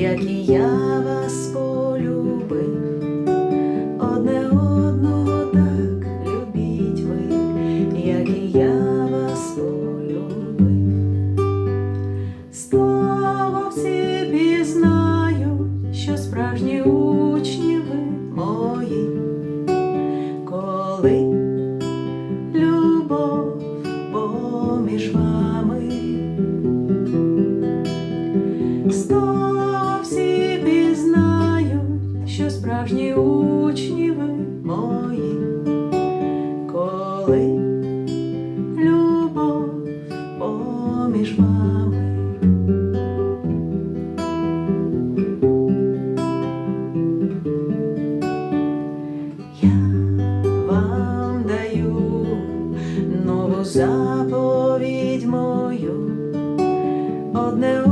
як і я вас полюбив, одне одного так любіть ви, як і я вас полюбив. Справжні учні ви мої, коли любов поміж вами. Я вам даю нову заповідь мою, одне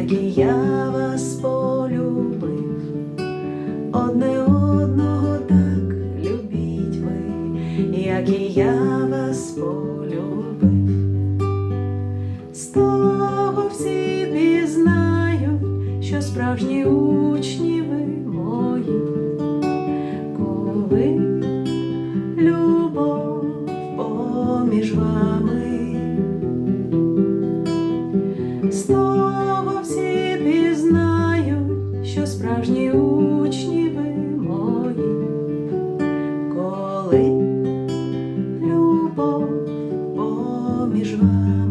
як і я вас полюбив, одне одного так любіть ви, як і я вас полюбив. З того всі пізнають, що справжні учні ви мої, коли любов поміж вами, поміж вами.